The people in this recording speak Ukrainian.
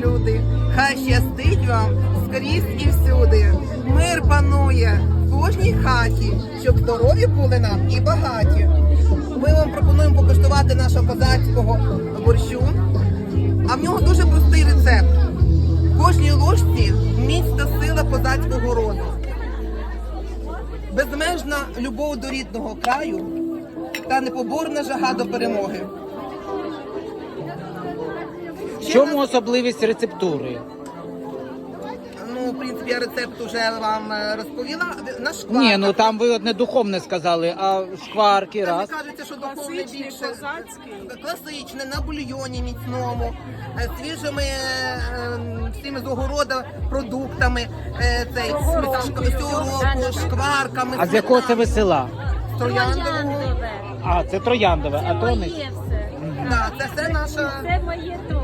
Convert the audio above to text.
люди. Хай щастить вам скрізь і всюди. Мир панує в кожній хаті, щоб здорові були нам і багаті. Ми вам пропонуємо покуштувати нашого козацького борщу. А в нього дуже простий рецепт. В кожній ложці міць та сила козацького роду. Безмежна любов до рідного краю та непоборна жага до перемоги. В чому особливість рецептури? Ну, в принципі, я рецепт вже вам е, розповіла. На шкварках. Ні, ну там ви одне духовне сказали, а шкварки Там раз. кажеться, що духовне Класичний, більше козацький. класичне, на бульйоні міцному, е, свіжими е, всіми з огорода продуктами, е, цей цього року, шкварками. А з якого це ви села? З Трояндового. Трояндове. А, це трояндове, Це а то не. моє все. Так, це все наша. Це моє то.